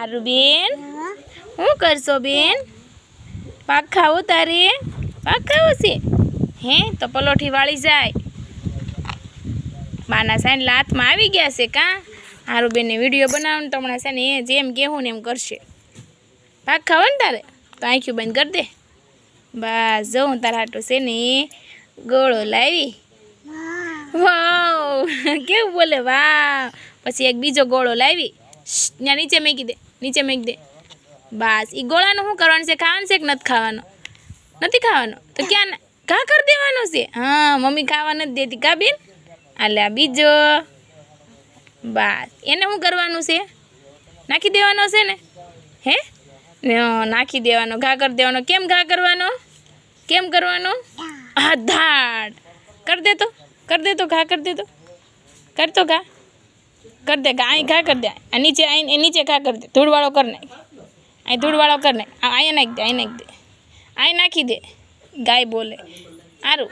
આરુ બેન? શું કરશો બેન? પાક ખાવું તારે? પાક ખાવું છે? હે તો પલોઠી વાળી જાય. બાના સાઈન લાથમાં આવી ગયા છે કાં? હારું બેનને વીડિયો બનાવવાનું તો હમણાં છે ને એ જેમ કહેવું ને એમ કરશે. પાક ખાવ ને તારે? તો આંખ્યું બંધ કરી દે. બસ જો હું તારા હાટું છે ને ગોળો લાવી. વાવ કેવું બોલે? વાવ. પછી એક બીજો ગોળો લાવી. ત્યાં નીચે મેકી દે, નીચે મેકી દે. બસ એ ગોળાનું શું કરવાનું છે? ખાવાનું છે કે નથી ખાવાનું? નથી ખાવાનું? તો ક્યાં ઘા કરી દેવાનું છે? હા, મમ્મી ખાવા નથી દેતી. કા બેન? આ બીજો. બસ, એને શું કરવાનું છે? નાખી દેવાનો છે ને? હે? નાખી દેવાનો. ઘા કરી દેવાનો. કેમ ઘા કરવાનો? કેમ કરવાનો? હા ધાડ. કરી દે તો, કર દે ઘા, કરી દે તો. કર ઘા. કર દે ઘા અહીં ઘા કરી દે. આ નીચે અહીં નીચે ઘા કરી દે. ધૂળવાળો કરી નાખ. અહીં ધૂળવાળો કરી નાખ. અહીંયા નાખી દે અહીં નાખી દે. અહીં નાખી દે. ગાય બોલે. સારું